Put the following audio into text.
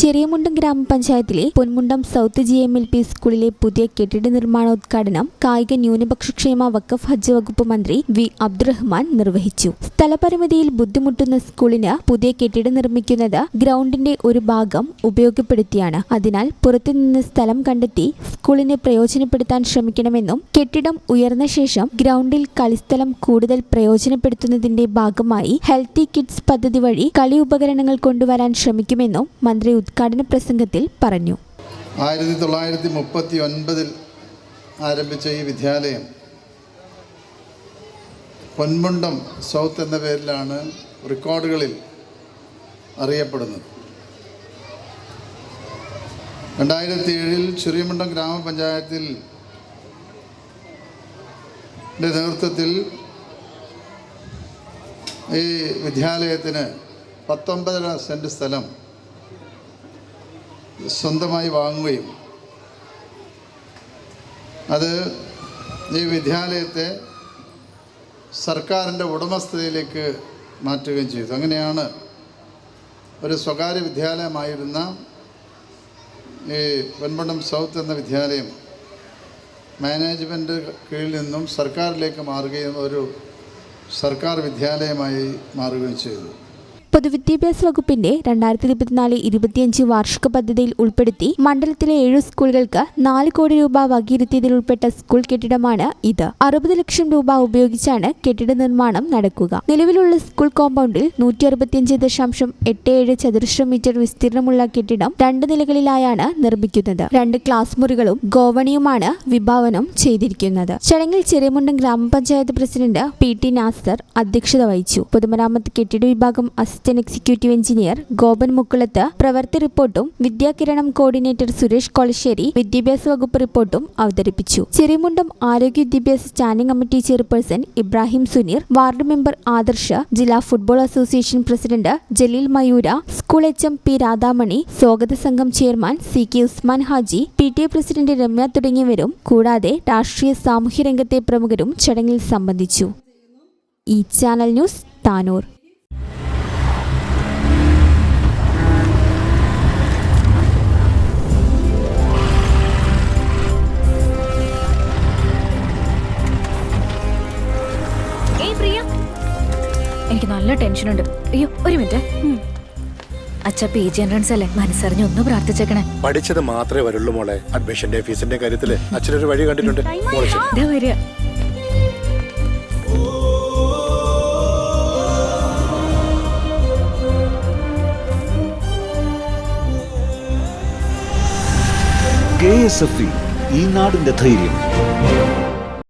ചെറിയമുണ്ടം ഗ്രാമപഞ്ചായത്തിലെ Ponmundam south G M L P സ്കൂളിലെ പുതിയ കെട്ടിട നിർമ്മാണോദ്ഘാടനം കായിക ന്യൂനപക്ഷക്ഷേമ വഖഫ് ഹജ്ജ് വകുപ്പ് മന്ത്രി വി അബ്ദുറഹ്മാൻ നിർവഹിച്ചു. സ്ഥലപരിമിതിയിൽ ബുദ്ധിമുട്ടുന്ന സ്കൂളിന് പുതിയ കെട്ടിടം നിർമ്മിക്കുന്നത് ഗ്രൗണ്ടിന്റെ ഒരു ഭാഗം ഉപയോഗപ്പെടുത്തിയാണ്. അതിനാൽ പുറത്തുനിന്ന് സ്ഥലം കണ്ടെത്തി സ്കൂളിനെ പ്രയോജനപ്പെടുത്താൻ ശ്രമിക്കണമെന്നും കെട്ടിടം ഉയർന്ന ശേഷം ഗ്രൗണ്ടിൽ കളിസ്ഥലം കൂടുതൽ പ്രയോജനപ്പെടുത്തുന്നതിന്റെ ഭാഗമായി ഹെൽത്തി കിഡ്സ് പദ്ധതി വഴി കളി ഉപകരണങ്ങൾ കൊണ്ടുവരാൻ ശ്രമിക്കുമെന്നും മന്ത്രി ഉദ്ഘാടന പ്രസംഗത്തിൽ പറഞ്ഞു. ആയിരത്തി തൊള്ളായിരത്തി മുപ്പത്തി ഒൻപതിൽ ആരംഭിച്ച ഈ വിദ്യാലയം പൊന്മുണ്ടം സൗത്ത് എന്ന പേരിലാണ് റെക്കോർഡുകളിൽ അറിയപ്പെടുന്നത്. രണ്ടായിരത്തി ഏഴിൽ ചെറിയമുണ്ടം ഗ്രാമപഞ്ചായത്തിൽ നേതൃത്വത്തിൽ ഈ വിദ്യാലയത്തിന് പത്തൊമ്പതര സെന്റ് സ്ഥലം സ്വന്തമായി വാങ്ങുകയും അത് ഈ വിദ്യാലയത്തെ സർക്കാരിന്റെ ഉടമസ്ഥതയിലേക്ക് മാറ്റുകയും ചെയ്തു. അങ്ങനെയാണ് ഒരു സ്വകാര്യ വിദ്യാലയമായിരുന്ന ഈ വെൺപണ്ടം സൗത്ത് എന്ന വിദ്യാലയം മാനേജ്മെന്റ് കീഴിൽ നിന്നും സർക്കാരിലേക്ക് മാറുകയും ഒരു സർക്കാർ വിദ്യാലയമായി മാറുകയും ചെയ്തു. പൊതുവിദ്യാഭ്യാസ വകുപ്പിന്റെ രണ്ടായിരത്തി ഇരുപത്തിനാല് ഇരുപത്തിയഞ്ച് വാർഷിക പദ്ധതിയിൽ ഉൾപ്പെടുത്തി മണ്ഡലത്തിലെ ഏഴ് സ്കൂളുകൾക്ക് നാല് കോടി രൂപ വകയിരുത്തിയതിൽ ഉൾപ്പെട്ട സ്കൂൾ കെട്ടിടമാണ് ഇത്. അറുപത് ലക്ഷം രൂപ ഉപയോഗിച്ചാണ് കെട്ടിട നിർമ്മാണം നടക്കുക. നിലവിലുള്ള സ്കൂൾ കോമ്പൗണ്ടിൽ നൂറ്റി അറുപത്തിയഞ്ച് ദശാംശം എട്ട് ഏഴ് ചതുരശ്ര മീറ്റർ വിസ്തീർണമുള്ള കെട്ടിടം രണ്ട് നിലകളിലായാണ് നിർമ്മിക്കുന്നത്. രണ്ട് ക്ലാസ് മുറികളും ഗോവണിയുമാണ് വിഭാവനം ചെയ്തിരിക്കുന്നത്. ചടങ്ങിൽ ചെറിയമുണ്ടം ഗ്രാമപഞ്ചായത്ത് പ്രസിഡന്റ് പി ടി നാസർ അധ്യക്ഷത വഹിച്ചു. പൊതുമരാമത്ത് കെട്ടിട വിഭാഗം assistant executive engineer Gopan Mukkulath പ്രവൃത്തി റിപ്പോർട്ടും വിദ്യാകിരണം കോർഡിനേറ്റർ സുരേഷ് കൊളശ്ശേരി വിദ്യാഭ്യാസ വകുപ്പ് റിപ്പോർട്ടും അവതരിപ്പിച്ചു. ചെറിയമുണ്ടം ആരോഗ്യ വിദ്യാഭ്യാസ standing committee chairperson Ibrahim Suneer ward member Adarsha ജില്ലാ football association president Jaleel Mayoora school H M P Radhamani സ്വാഗത സംഘം chairman C K Usman Haji P T A president Ramya തുടങ്ങിയവരും കൂടാതെ രാഷ്ട്രീയ സാമൂഹ്യ രംഗത്തെ പ്രമുഖരും ചടങ്ങിൽ സംബന്ധിച്ചു. ഈ ചാനൽ ന്യൂസ് താനൂർ. എനിക്ക് നല്ല ടെൻഷൻ ഉണ്ട് അയ്യോ ഒരു മിനിറ്റ്. അച്ഛ പി. ജി. എൻട്രൻസ് അല്ലേ? മനസ്സറിഞ്ഞ് ഒന്ന് പ്രാർത്ഥിച്ചേക്കണേ. പഠിച്ചത് മാത്രമേ വരുള്ളൂ മോളെ. അഡ്മിഷന്റെ ഫീസിന്റെ കാര്യത്തിൽ അച്ഛനൊരു വഴി കണ്ടിട്ടുണ്ട്. വരിക. കെ എസ് എഫ് ഈ നാടിന്റെ ധൈര്യം.